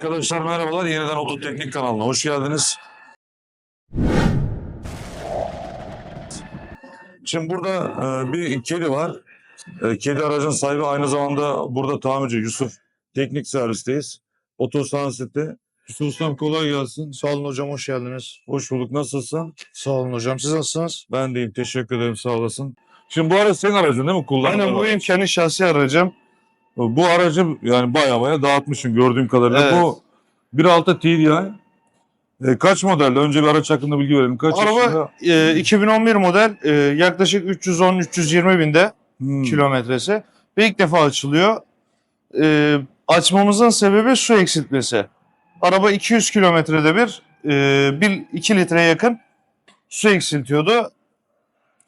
Arkadaşlar merhabalar. Yeniden Ototeknik kanalına hoş geldiniz. Şimdi burada e, bir kedi var. E, kedi aracın sahibi aynı zamanda burada tamirci Yusuf. Teknik servisteyiz. Otosansitte. Yusuf Ustam kolay gelsin. Sağ olun hocam hoş geldiniz. Hoş bulduk. Nasılsın? Sağ olun hocam siz nasılsınız? Ben deyim. Teşekkür ederim. Sağ olasın. Şimdi bu araç senin aracın değil mi? Kullandığın Aynen bu benim kendi şahsi aracım. Bu aracı yani baya baya dağıtmışsın gördüğüm kadarıyla. Evet. Bu 1.6 TDI. E, kaç modelde? Önce bir araç hakkında bilgi verelim. Kaç Araba yaşında? e, 2011 model e, yaklaşık 310-320 binde Hmm. kilometresi ve ilk defa açılıyor. E, açmamızın sebebi su eksiltmesi. Araba 200 kilometrede bir e, 1, 2 litreye yakın su eksiltiyordu.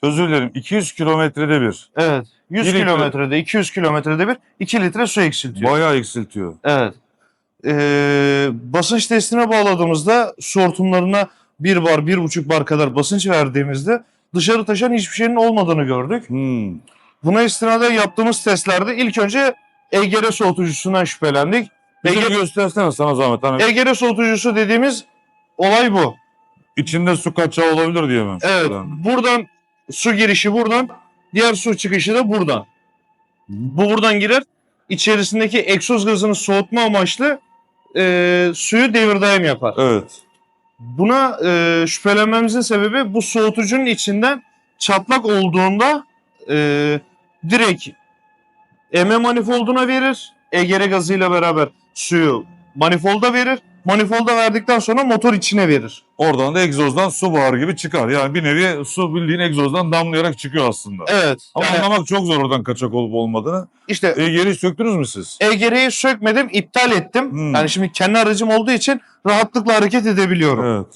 Özür dilerim. 200 kilometrede bir. Evet 100 Bir litre. kilometrede 200 kilometrede bir 2 litre su eksiltiyor. Bayağı eksiltiyor. Evet. Ee, basınç testine bağladığımızda su hortumlarına 1 bar, 1,5 bar kadar basınç verdiğimizde dışarı taşan hiçbir şeyin olmadığını gördük. Hmm. Buna istinaden yaptığımız testlerde ilk önce EGR soğutucusundan şüphelendik. Bir de EGR, göstersene sana zahmet. Hani EGR soğutucusu dediğimiz olay bu. içinde su kaçağı olabilir diye mi? Evet. Buradan su girişi buradan, diğer su çıkışı da buradan. Bu buradan girer. İçerisindeki egzoz gazını soğutma amaçlı e, suyu devir daim yapar. Evet. Buna e, şüphelenmemizin sebebi bu soğutucunun içinden çatlak olduğunda e, direkt eme manifolduna verir. EGR gazıyla beraber suyu manifolda verir. Manifolda verdikten sonra motor içine verir. Oradan da egzozdan su buharı gibi çıkar. Yani bir nevi su bildiğin egzozdan damlayarak çıkıyor aslında. Evet. Ama Yani anlamak çok zor oradan kaçak olup olmadığını. işte E, geri söktünüz mü siz? EGR'yi sökmedim, iptal ettim. Hmm. Yani şimdi kendi aracım olduğu için rahatlıkla hareket edebiliyorum. Evet.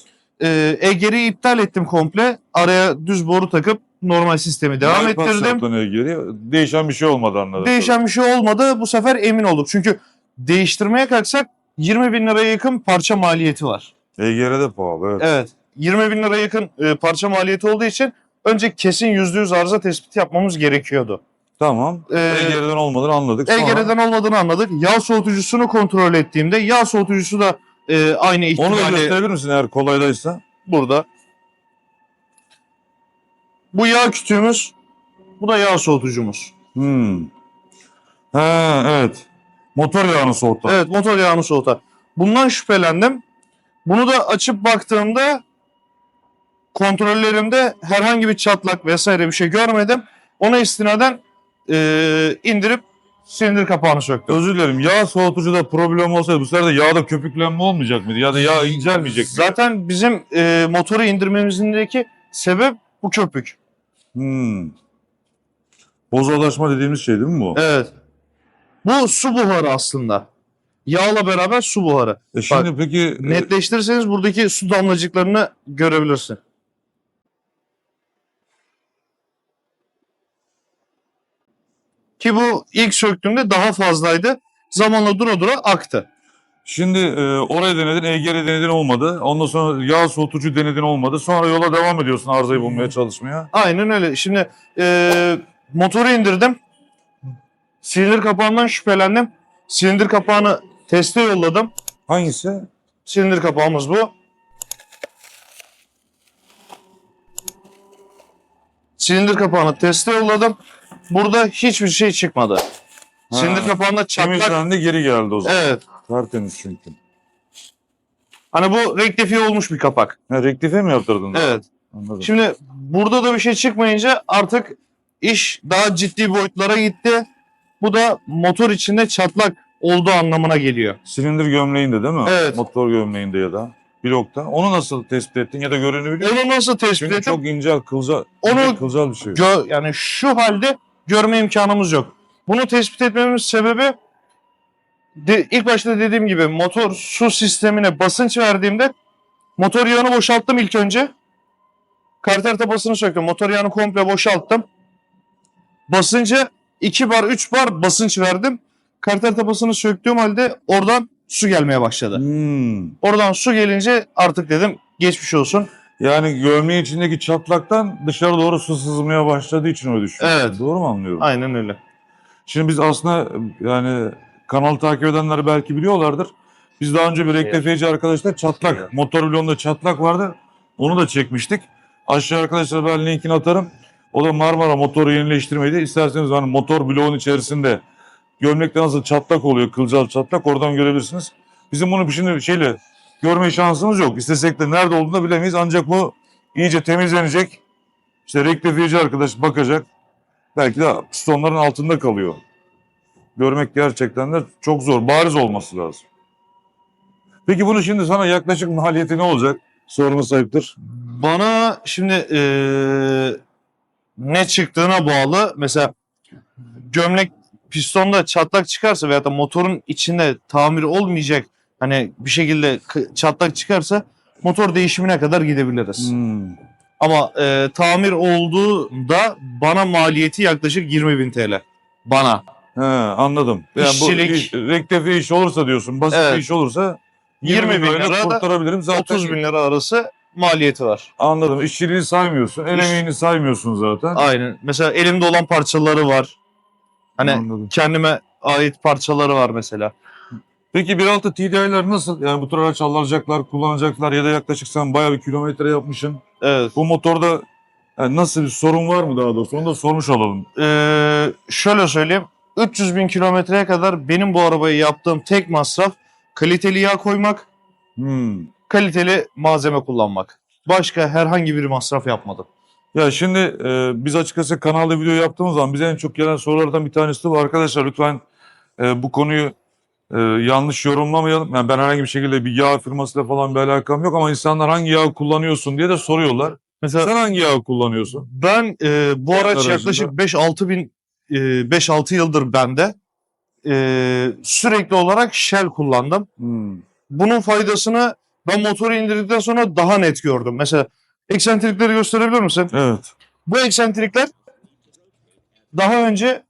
Ee, EGR'yi iptal ettim komple. Araya düz boru takıp normal sistemi devam Bypass ettirdim. geri. Değişen bir şey olmadı anladım. Değişen bir şey olmadı. Bu sefer emin olduk. Çünkü değiştirmeye kalksak 20 bin liraya yakın parça maliyeti var. EGR'de pahalı. Evet. Evet. 20 bin liraya yakın e, parça maliyeti olduğu için önce kesin %100 arıza tespiti yapmamız gerekiyordu. Tamam. Ee, EGR'den olmadığını anladık. Sonra- EGR'den olmadığını anladık. Yağ soğutucusunu kontrol ettiğimde yağ soğutucusu da e, aynı Onu da gösterebilir misin eğer kolaydaysa? burada. Bu yağ kütüğümüz, bu da yağ soğutucumuz. Hmm. Ha evet. Motor yağını soğutan. Evet motor yağını soğutar. Bundan şüphelendim. Bunu da açıp baktığımda kontrollerimde herhangi bir çatlak vesaire bir şey görmedim. Ona istinaden eee, indirip silindir kapağını söktüm. Özür dilerim. Yağ soğutucuda problem olsaydı bu sefer de yağda köpüklenme olmayacak mıydı? Ya da yağ incelmeyecek miydi? Zaten bizim eee, motoru indirmemizindeki sebep bu köpük. Hmm. Bozalaşma dediğimiz şey değil mi bu? Evet. Bu su buharı aslında. Yağla beraber su buharı. E şimdi peki e, Netleştirirseniz buradaki su damlacıklarını görebilirsin. Ki bu ilk söktüğümde daha fazlaydı. Zamanla dura dura aktı. şimdi e, oraya denedin, EGR denedin olmadı. Ondan sonra yağ soğutucu denedin olmadı. Sonra yola devam ediyorsun arızayı bulmaya çalışmaya. Aynen öyle. Şimdi eee, motoru indirdim. Silindir kapağından şüphelendim. Silindir kapağını teste yolladım. Hangisi? Silindir kapağımız bu. Silindir kapağını teste yolladım. Burada hiçbir şey çıkmadı. Silindir kapağında çatlak. Temizlendi geri geldi o zaman. Evet. Tertemiz çünkü. Hani bu rektifiye olmuş bir kapak. Ha, rektife mi yaptırdın? Evet. Anladım. Şimdi burada da bir şey çıkmayınca artık iş daha ciddi boyutlara gitti. Bu da motor içinde çatlak olduğu anlamına geliyor. Silindir gömleğinde değil mi? Evet. Motor gömleğinde ya da blokta. Onu nasıl tespit ettin ya da görenebiliyor musun? Onu nasıl tespit Çünkü ettim? çok ince kılcal, Onu- kılcal bir şey. Gö- yani şu halde görme imkanımız yok. Bunu tespit etmemiz sebebi de, ilk başta dediğim gibi motor su sistemine basınç verdiğimde motor yağını boşalttım ilk önce. Karter tapasını söktüm. Motor yağını komple boşalttım. Basınca 2 bar 3 bar basınç verdim. Karter tapasını söktüğüm halde oradan su gelmeye başladı. Hmm. Oradan su gelince artık dedim geçmiş olsun. Yani gömleğin içindeki çatlaktan dışarı doğru su sızmaya başladığı için öyle düşünüyorsun. Evet. Doğru mu anlıyorum? Aynen öyle. Şimdi biz aslında yani kanalı takip edenler belki biliyorlardır. Biz daha önce bir rektifiyeci arkadaşlar çatlak, motor bloğunda çatlak vardı. Onu da çekmiştik. Aşağı arkadaşlar ben linkini atarım. O da Marmara motoru yenileştirmeydi. İsterseniz hani motor bloğun içerisinde gömlekte nasıl çatlak oluyor, kılcal çatlak oradan görebilirsiniz. Bizim bunu şimdi şeyle görme şansımız yok. İstesek de nerede olduğunu bilemeyiz. Ancak bu iyice temizlenecek. İşte rektifiyeci arkadaş bakacak. Belki de pistonların altında kalıyor. Görmek gerçekten de çok zor. Bariz olması lazım. Peki bunu şimdi sana yaklaşık maliyeti ne olacak? Sorma sahiptir. Bana şimdi eee, ne çıktığına bağlı. Mesela gömlek pistonda çatlak çıkarsa veya da motorun içinde tamir olmayacak hani bir şekilde çatlak çıkarsa motor değişimine kadar gidebiliriz. Hmm. Ama eee, tamir olduğunda bana maliyeti yaklaşık 20 bin TL. Bana. He, anladım. Yani bu İşçilik. iş, rektifiye iş olursa diyorsun, basit Evet. bir iş olursa 20 bin lirayla lira da kurtarabilirim. Zaten 30 bin lira arası maliyeti var. Anladım. İşçiliğini saymıyorsun. El İş- emeğini saymıyorsun zaten. Aynen. Mesela elimde olan parçaları var. Hani Anladım. kendime ait parçaları var mesela. Peki 1.6 TDI'ler nasıl? Yani bu tür araç alacaklar, kullanacaklar ya da yaklaşık sen bayağı bir kilometre yapmışsın. Evet. Bu motorda yani nasıl bir sorun var mı daha doğrusu? Onu da sormuş olalım. Ee, şöyle söyleyeyim. 300 bin kilometreye kadar benim bu arabayı yaptığım tek masraf kaliteli yağ koymak, Hmm. Kaliteli malzeme kullanmak. Başka herhangi bir masraf yapmadım. Ya şimdi e, biz açıkçası kanalda video yaptığımız zaman bize en çok gelen sorulardan bir tanesi de bu. Arkadaşlar lütfen e, bu konuyu e, yanlış yorumlamayalım. Yani ben herhangi bir şekilde bir yağ firmasıyla falan bir alakam yok ama insanlar hangi yağ kullanıyorsun diye de soruyorlar. Mesela Sen hangi yağ kullanıyorsun? ben e, bu araç aracında? yaklaşık 5-6 bin e, 5-6 yıldır bende. E, sürekli olarak Shell kullandım. Hmm. bunun faydasını ben motoru indirdikten sonra daha net gördüm. Mesela eksentrikleri gösterebilir misin? Evet. Bu eksentrikler daha önce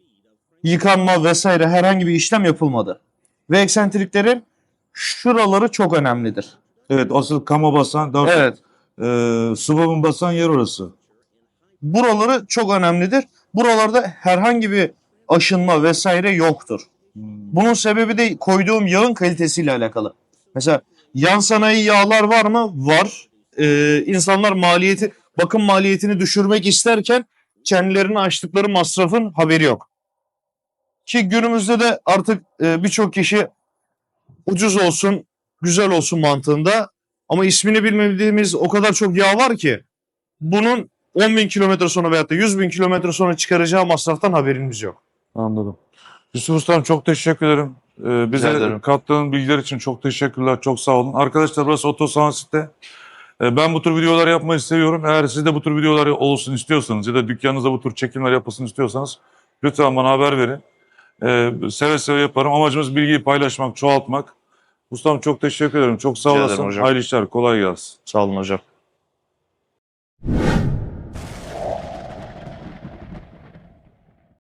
yıkanma vesaire herhangi bir işlem yapılmadı. Ve eksentriklerin şuraları çok önemlidir. Evet asıl kama basan, daha Evet. e, sıvabın basan yer orası. Buraları çok önemlidir. Buralarda herhangi bir aşınma vesaire yoktur. Hmm. Bunun sebebi de koyduğum yağın kalitesiyle alakalı. Mesela yan sanayi yağlar var mı? Var. Ee, insanlar maliyeti, bakım maliyetini düşürmek isterken kendilerini açtıkları masrafın haberi yok. Ki günümüzde de artık e, birçok kişi ucuz olsun, güzel olsun mantığında ama ismini bilmediğimiz o kadar çok yağ var ki bunun 10 bin kilometre sonra veyahut da 100 bin kilometre sonra çıkaracağı masraftan haberimiz yok. Anladım. Yusuf Ustam çok teşekkür ederim. Ee, bize kattığın bilgiler için çok teşekkürler. Çok sağ olun. Arkadaşlar burası Otosan Site. Ee, ben bu tür videolar yapmayı seviyorum. Eğer siz de bu tür videolar olsun istiyorsanız ya da dükkanınızda bu tür çekimler yapılsın istiyorsanız lütfen bana haber verin. Ee, seve seve yaparım. Amacımız bilgiyi paylaşmak, çoğaltmak. Ustam çok teşekkür ederim. Çok sağ olasın. Hayırlı işler. Kolay gelsin. Sağ olun hocam.